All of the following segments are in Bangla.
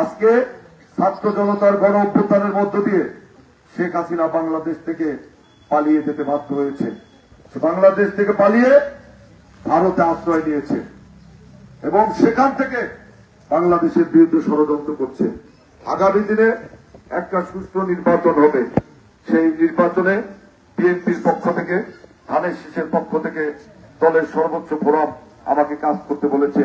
আজকে ছাত্র জনতার গণ অভ্যুত্থানের মধ্য দিয়ে শেখ হাসিনা বাংলাদেশ থেকে পালিয়ে যেতে বাধ্য হয়েছে। বাংলাদেশ থেকে পালিয়ে ভারতে আশ্রয় নিয়েছে এবং সেখান থেকে বাংলাদেশের বিরুদ্ধে ষড়যন্ত্র করছে। আগামী দিনে একটা সুষ্ঠু নির্বাচন হবে। সেই নির্বাচনে বিএনপির পক্ষ থেকে, ধানের শীষের পক্ষ থেকে দলের সর্বোচ্চ ফোরাম আমাকে কাজ করতে বলেছে।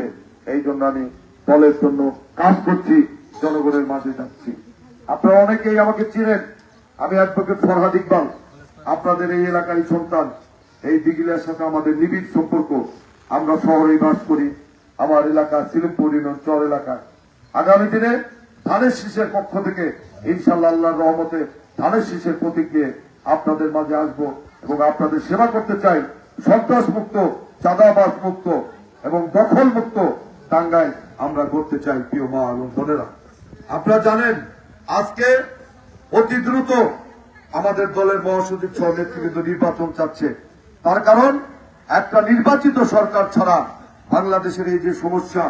এই জন্য আমি দলের জন্য কাজ করছি। জনগণের মাঝে যাচ্ছি। আপনারা অনেকেই আমাকে চিনেন। আমি অ্যাডভোকেট ফরহাদ ইকবাল। আপনাদের এই এলাকারই সন্তান। এই দিঘিলার সাথে আমাদের নিবিড় সম্পর্ক। আমরা শহরেই বাস করি। আমার এলাকা সিলিমপুর চর এলাকায় আগামী দিনে ধানের শীষের পক্ষ থেকে ইনশাল্লাহ আল্লাহর রহমতে ধানের শীষের প্রতীক নিয়ে আপনাদের মাঝে আসব এবং আপনাদের সেবা করতে চাই। সন্ত্রাস মুক্ত চাঁদাবাস মুক্ত এবং দখল মুক্ত টাঙ্গায় আমরা করতে চাই। প্রিয় মা এবং বোনেরা। আপনারা জানেন, আজকে অতি দ্রুত আমাদের দলের মহাসচিব সহ নেতৃবৃন্দ নির্বাচন চাচ্ছে। তার কারণ, একটা নির্বাচিত সরকার ছাড়া বাংলাদেশের এই যে সমস্যা,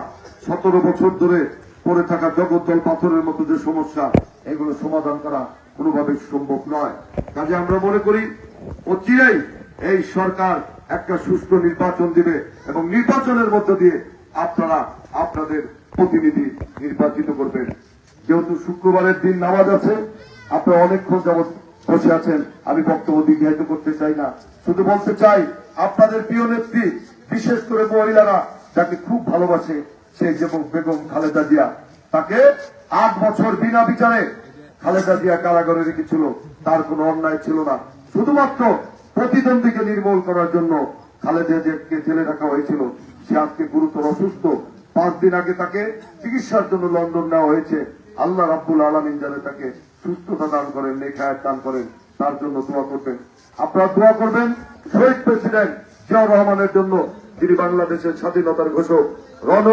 সতেরো বছর ধরে পড়ে থাকা জগদ্দল পাথরের মতো যে সমস্যা, এগুলো সমাধান করা কোনোভাবে সম্ভব নয়। কাজে আমরা মনে করি, অচিরেই এই সরকার একটা সুষ্ঠু নির্বাচন দিবে এবং নির্বাচনের মধ্য দিয়ে আপনারা আপনাদের প্রতিনিধি নির্বাচিত করবেন। যেহেতু শুক্রবারের দিন নামাজ আছে আপনারা অনেকক্ষণ যাবৎ বসে আছেন, আমি বক্তব্য দীর্ঘায়িত করতে চাই না। শুধু বলতে চাই, আপনাদের প্রিয় নেত্রী, বিশেষ করে মহিলারা যাকে খুব ভালোবাসে সেই যেমন বেগম খালেদা জিয়া, তাকে আট বছর বিনা বিচারে খালেদা জিয়া কারাগারে রেখেছিল। তার কোনো অন্যায় ছিল না। শুধুমাত্র প্রতিদ্বন্দ্বীকে নির্মূল করার জন্য খালেদা জিয়াকে জেলে রাখা হয়েছিল। সে আজকে গুরুতর অসুস্থ। পাঁচ দিন আগে তাকে চিকিৎসার জন্য লন্ডন নেওয়া হয়েছে। আল্লাহ রাব্বুল আলমিন যেন তাকে সুস্থতা দান করেন লেখায় দান করেন, তার জন্য দোয়া করবেন। আপনারা দোয়া করবেন, শহীদ প্রেসিডেন্ট জিয়াউর রহমানের জন্য, যিনি বাংলাদেশের স্বাধীনতার ঘোষক, রণ,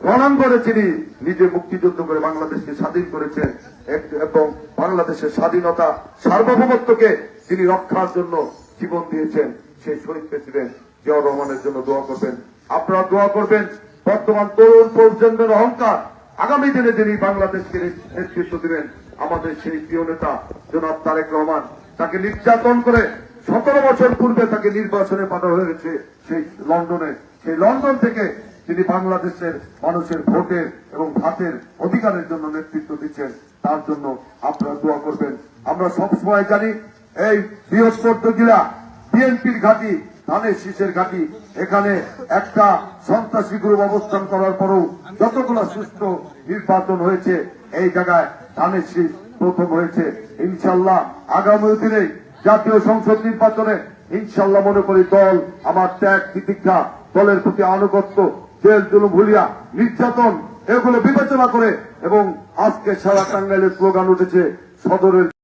রণাঙ্গনে তিনি নিজে মুক্তিযুদ্ধ করে বাংলাদেশকে স্বাধীন করেছেন এবং বাংলাদেশের স্বাধীনতা সার্বভৌমত্বকে তিনি রক্ষার জন্য জীবন দিয়েছেন, সেই শহীদ প্রেসিডেন্ট জিয়াউর রহমানের জন্য দোয়া করবেন। আপনারা দোয়া করবেন, বর্তমান তরুণ প্রজন্মের অহংকার আগামী দিনে যিনি বাংলাদেশকে নেতৃত্ব দিবেন, আমাদের সেই প্রিয় নেতা জনাব তারেক রহমান, তাকে নির্যাতন করে সতেরো বছর পূর্বে তাকে নির্বাচনে পাঠানো হয়েছে সেই লন্ডনে। সেই লন্ডন থেকে তিনি বাংলাদেশের মানুষের ভোটের এবং ভাতের অধিকারের জন্য নেতৃত্ব দিচ্ছেন। তার জন্য আপনারা দোয়া করবেন। আমরা সবসময় জানি, এই বৃহস্পতি জেলা বিএনপির ঘাঁটি ধানের শীষের ঘাঁটি, এখানে একটা সন্ত্রাসী গ্রুপ অবস্থান করার পরও যতগুলো সুস্থ নির্বাচন হয়েছে, এই জায়গায় ধানের শীষ প্রথম হয়েছে। ইনশাল্লাহ আগামী দিনে জাতীয় সংসদ নির্বাচনে ইনশাল্লাহ মনে করি দল আমার ত্যাগ, তিতিক্ষা, দলের প্রতি আনুগত্য, জেল জুলুম ভুলিয়া নির্যাতন, এগুলো বিবেচনা করে এবং আজকে সারা টাঙ্গাইলের স্লোগান উঠেছে, সদরের